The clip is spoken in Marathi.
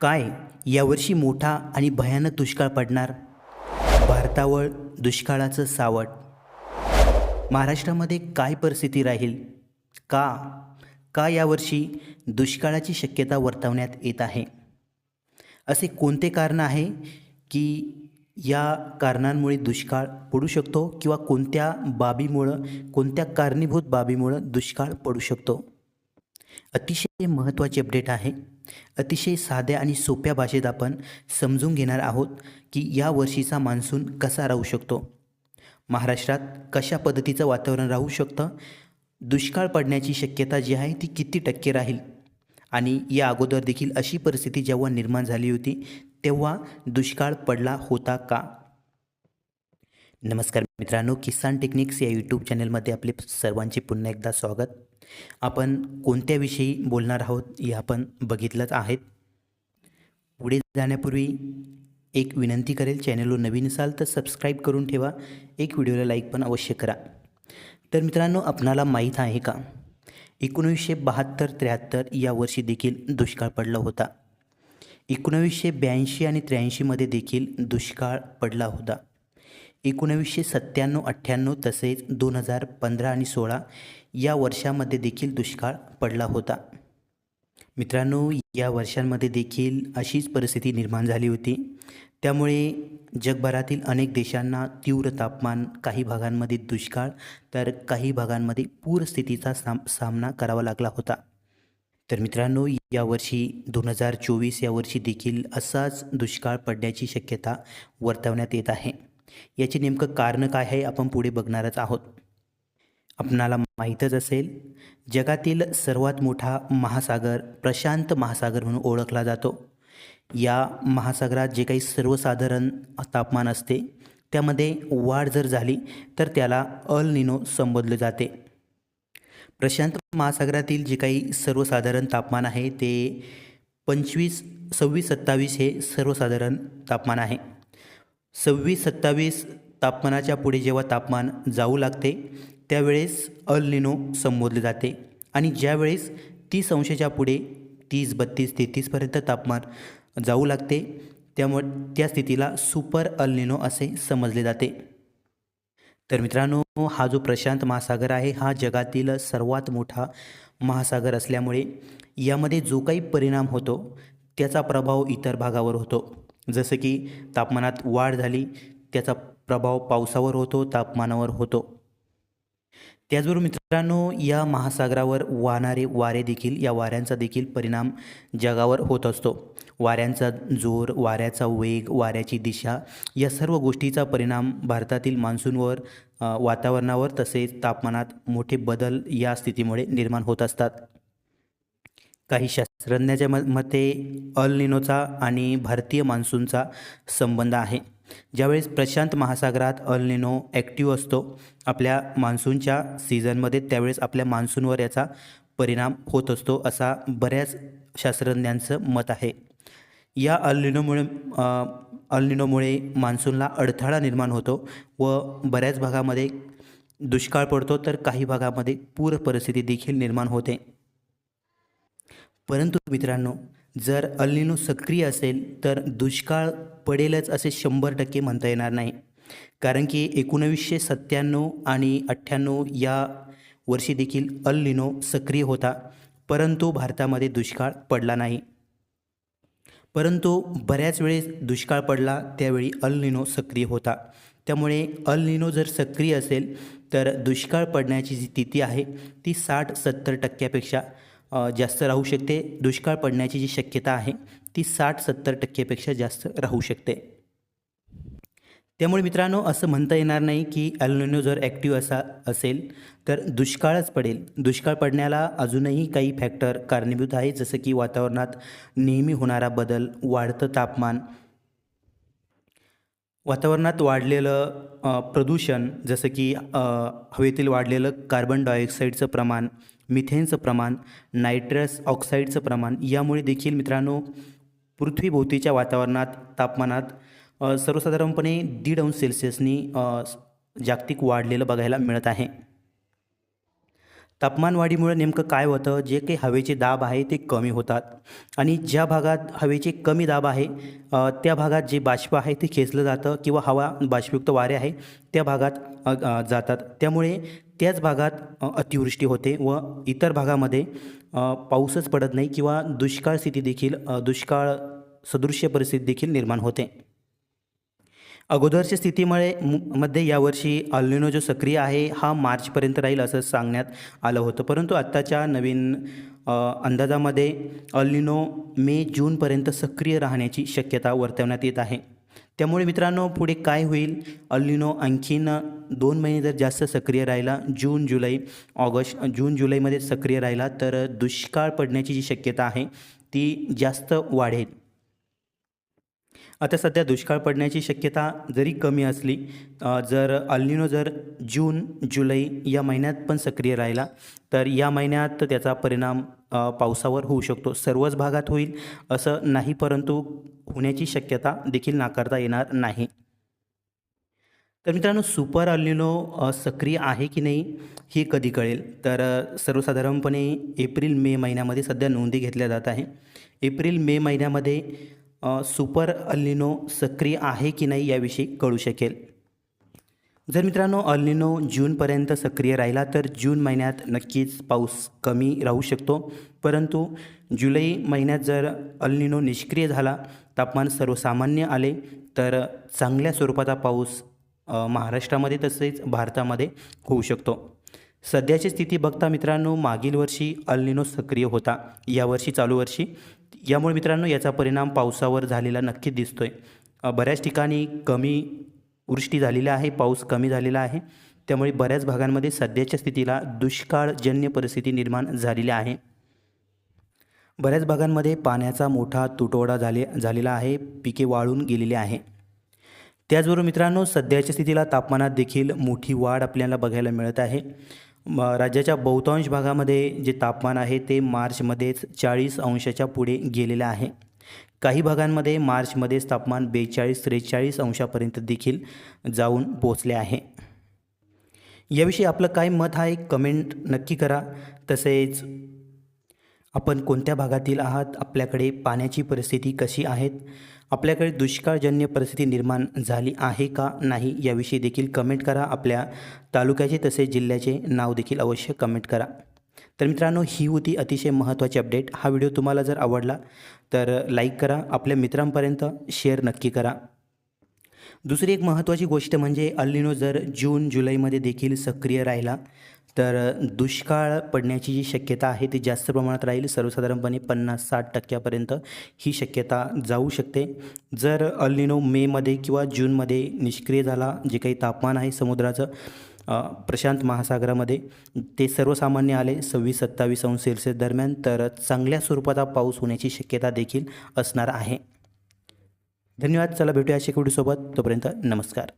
काय यावर्षी मोठा आणि भयानक दुष्काळ पडणार? भारतावर दुष्काळाचं सावट. महाराष्ट्रामध्ये काय परिस्थिती राहील? का का यावर्षी दुष्काळाची शक्यता वर्तवण्यात येत आहे? असे कोणते कारण आहे की या कारणांमुळे दुष्काळ पडू शकतो किंवा कोणत्या बाबीमुळं कोणत्या कारणीभूत बाबीमुळं दुष्काळ पडू शकतो? अतिशय महत्त्वाची अपडेट आहे. अतिशय साध्या आणि सोप्या भाषेत आपण समजून घेणार आहोत की या वर्षीचा मान्सून कसा राहू शकतो. महाराष्ट्रात कशा पद्धतीचं वातावरण राहू शकतं? दुष्काळ पडण्याची शक्यता जी आहे ती किती टक्के राहील? आणि या अगोदर देखील अशी परिस्थिती जेव्हा निर्माण झाली होती तेव्हा दुष्काळ पडला होता का? नमस्कार मित्रांनो किसान टेक्निक्स या यूट्यूब चॅनलमध्ये आपले सर्वांचे पुन्हा एकदा स्वागत. आपण कोणत्याविषयी बोलणार आहोत हे आपण बघितलंच आहेत. पुढे जाण्यापूर्वी एक विनंती करेल चॅनलवर नवीन असाल तर सबस्क्राईब करून ठेवा. एक व्हिडिओला लाईक पण अवश्य करा. तर मित्रांनो आपणाला माहीत आहे का? एकोणीसशे बहात्तर त्र्याहत्तर या वर्षी देखील दुष्काळ पडला होता. एकोणावीसशे ब्याऐंशी आणि त्र्याऐंशीमध्ये देखील दुष्काळ पडला होता. एकोणावीसशे सत्त्याण्णव अठ्ठ्याण्णव तसेच दोन हजार पंधरा आणि सोळा या वर्षामध्ये देखील दुष्काळ पडला होता. मित्रांनो या वर्षांमध्ये देखील अशीच परिस्थिती निर्माण झाली होती. त्यामुळे जगभरातील अनेक देशांना तीव्र तापमान काही भागांमध्ये दुष्काळ तर काही भागांमध्ये पूरस्थितीचा साम सामना करावा लागला होता. तर मित्रांनो यावर्षी दोन हजार चोवीस या वर्षी देखील असाच दुष्काळ पडण्याची शक्यता वर्तवण्यात येत आहे. याचे नेमकं कारण काय आहे आपण पुढे बघणारच आहोत. आपणाला माहीतच असेल जगातील सर्वात मोठा महासागर प्रशांत महासागर म्हणून ओळखला जातो. या महासागरात जे काही सर्वसाधारण तापमान असते त्यामध्ये वाढ जर झाली तर त्याला अल निनो संबोधले जाते. प्रशांत महासागरातील जे काही सर्वसाधारण तापमान आहे ते पंचवीस सव्वीस सत्तावीस हे सर्वसाधारण तापमान आहे. सव्वीस सत्तावीस तापमानाच्या पुढे जेव्हा तापमान जाऊ लागते त्यावेळेस अल निनो संबोधले जाते. आणि ज्यावेळेस तीस अंशाच्या पुढे तीस बत्तीस तेहतीसपर्यंत तापमान जाऊ लागते त्यामुळे त्या स्थितीला सुपर अल निनो असे समजले जाते. तर मित्रांनो हा जो प्रशांत महासागर आहे हा जगातील सर्वात मोठा महासागर असल्यामुळे यामध्ये जो काही परिणाम होतो त्याचा प्रभाव इतर भागावर होतो. जसं की तापमानात वाढ झाली त्याचा प्रभाव पावसावर होतो तापमानावर होतो. त्याचबरोबर मित्रांनो या महासागरावर वाहणारे वारे देखील या वाऱ्यांचा देखील परिणाम जगावर होत असतो. वाऱ्यांचा जोर वाऱ्याचा वेग वाऱ्याची दिशा या सर्व गोष्टीचा परिणाम भारतातील मान्सूनवर वातावरणावर तसेच तापमानात मोठे बदल या स्थितीमुळे निर्माण होत असतात. काही शास्त्रज्ञाच्या म मते अल निनोचा आणि भारतीय मान्सूनचा संबंध आहे. ज्यावेळेस प्रशांत महासागरात अल निनो ॲक्टिव्ह असतो आपल्या मान्सूनच्या सीझनमध्ये त्यावेळेस आपल्या मान्सूनवर याचा परिणाम होत असतो असा बऱ्याच शास्त्रज्ञांचं मत आहे. या अल्निनोमुळे अल्निनोमुळे मान्सूनला अडथळा निर्माण होतो व बऱ्याच भागामध्ये दुष्काळ पडतो तर काही भागामध्ये पूर परिस्थिती देखील निर्माण होते. परंतु मित्रांनो जर अल्निनो सक्रिय असेल तर दुष्काळ पडेलच असे शंभर टक्के म्हणता येणार नाही. कारण की एकोणवीसशे सत्त्याण्णव आणि अठ्ठ्याण्णव या वर्षी देखील अल्निनो सक्रिय होता परंतु भारतामध्ये दुष्काळ पडला नाही. परंतु बऱ्याच वेळेस दुष्काळ पडला त्यावेळी अल्निनो सक्रिय होता. त्यामुळे अल्निनो जर सक्रिय असेल तर दुष्काळ पडण्याची जी स्थिती आहे ती साठ सत्तर टक्क्यापेक्षा जास्त राहू शकते. दुष्काळ पडण्याची जी शक्यता आहे ती साठ सत्तर टक्केपेक्षा जास्त राहू शकते. त्यामुळे मित्रांनो असं म्हणता येणार नाही की ॲल्निनो जर ॲक्टिव्ह असा असेल तर दुष्काळच पडेल. दुष्काळ पडण्याला अजूनही काही फॅक्टर कारणीभूत आहे जसं की वातावरणात नेहमी होणारा बदल वाढतं तापमान वातावरणात वाढलेलं प्रदूषण जसं की हवेतील वाढलेलं कार्बन डायऑक्साईडचं प्रमाण मिथेनचं प्रमाण नायट्रस ऑक्साईडचं प्रमाण यामुळे देखील मित्रांनो पृथ्वीभोवतीच्या वातावरणात तापमानात सर्वसाधारणपणे दीड अंश सेल्सिअसनी जागतिक वाढलेलं बघायला मिळत आहे. तापमानवाढीमुळे नेमकं काय होतं? जे काही हवेचे दाब आहे ते कमी होतात. आणि ज्या भागात हवेचे कमी दाब आहे त्या भागात जे बाष्प आहे ते खेचलं जातं किंवा हवा बाष्पयुक्त वारे आहे त्या भागात जातात. त्यामुळे त्याच भागात अतिवृष्टी होते व इतर भागामध्ये पाऊसच पडत नाही किंवा दुष्काळ स्थिती देखील दुष्काळ सदृश्य परिस्थिती देखील निर्माण होते. अगोदरच्या स्थितीमुळे मु- मध्ये यावर्षी अल्निनो जो सक्रिय आहे हा मार्चपर्यंत राहील असं सांगण्यात आलं होतं. परंतु आत्ताच्या नवीन अंदाजामध्ये अल्निनो मे जूनपर्यंत सक्रिय राहण्याची शक्यता वर्तवण्यात येत आहे. त्यामुळे मित्रांनो पुढे काय होईल? अल्लिनो आणखीन दोन महिने जर जास्त सक्रिय राहिला जून जुलै ऑगस्ट जून जुलैमध्ये सक्रिय राहिला तर दुष्काळ पडण्याची जी शक्यता आहे ती जास्त वाढेल. आता सध्या दुष्काळ पडण्याची शक्यता जरी कमी असली जर अल्निनो जर जून जुलै या महिन्यात पण सक्रिय राहिला तर या महिन्यात त्याचा परिणाम पावसावर होऊ शकतो. सर्वच भागात होईल असं नाही परंतु होण्याची शक्यता देखील नाकारता येणार नाही. तर मित्रांनो सुपर अल्निनो सक्रिय आहे की नाही हे कधी कळेल? तर सर्वसाधारणपणे एप्रिल मे महिन्यामध्ये सध्या नोंदी घेतल्या जात आहे. एप्रिल मे महिन्यामध्ये सुपर अल्निनो सक्रिय आहे की नाही याविषयी कळू शकेल. जर मित्रांनो अल्निनो जूनपर्यंत सक्रिय राहिला तर जून महिन्यात नक्कीच पाऊस कमी राहू शकतो. परंतु जुलै महिन्यात जर अल्निनो निष्क्रिय झाला तापमान सर्वसामान्य आले तर चांगल्या स्वरूपाचा पाऊस महाराष्ट्रामध्ये तसेच भारतामध्ये होऊ शकतो. सध्याची स्थिती बघता मित्रांनो मागील वर्षी अल्निनो सक्रिय होता यावर्षी चालू वर्षी. यामुळे मित्रांनो याचा परिणाम पावसावर झालेला नक्कीच दिसतो आहे बऱ्याच ठिकाणी कमी वृष्टी झालेली आहे पाऊस कमी झालेला आहे. त्यामुळे बऱ्याच भागांमध्ये सध्याच्या स्थितीला दुष्काळजन्य परिस्थिती निर्माण झालेली आहे. बऱ्याच भागांमध्ये पाण्याचा मोठा तुटवडा झाले झालेला आहे पिके वाळून गेलेली आहे. त्याचबरोबर मित्रांनो सध्याच्या स्थितीला तापमानात देखील मोठी वाढ आपल्याला बघायला मिळत आहे. म राज्याच्या बहुतांश भागामध्ये जे तापमान आहे ते मार्चमध्येच चाळीस अंशाच्या पुढे गेलेलं आहे. काही भागांमध्ये मार्चमध्येच तापमान बेचाळीस त्रेचाळीस अंशापर्यंत देखील जाऊन पोचले आहे. याविषयी आपलं काय मत आहे? कमेंट नक्की करा. तसेच आपण कोणत्या भागातील आहात? आपल्याकडे पाण्याची परिस्थिती कशी आहेत? आपल्याकडे दुष्काळजन्य परिस्थिती निर्माण झाली आहे का नाही याविषयी देखील कमेंट करा. आपल्या तालुक्याचे तसेच जिल्ह्याचे नाव देखील अवश्य कमेंट करा. तर मित्रांनो ही होती अतिशय महत्त्वाची अपडेट हा व्हिडिओ तुम्हाला जर आवडला तर लाईक करा. आपल्या मित्रांपर्यंत शेअर नक्की करा. दुसरी एक महत्त्वाची गोष्ट म्हणजे अल्लिनो जर जून जुलैमध्ये देखील सक्रिय राहिला तर दुष्काळ पडण्याची जी शक्यता आहे ती जास्त प्रमाणात राहील. सर्वसाधारणपणे पन्नास साठ टक्क्यापर्यंत ही शक्यता जाऊ शकते. जर अल्निनो मेमध्ये किंवा जूनमध्ये निष्क्रिय झाला जे काही तापमान आहे समुद्राचं प्रशांत महासागरामध्ये ते सर्वसामान्य आले सव्वीस सत्तावीस अंश सेल्सिअस दरम्यान तर चांगल्या स्वरूपाचा पाऊस होण्याची शक्यता देखील असणार आहे. धन्यवाद. चला भेटूया अशा व्हिडिओसोबत तोपर्यंत नमस्कार.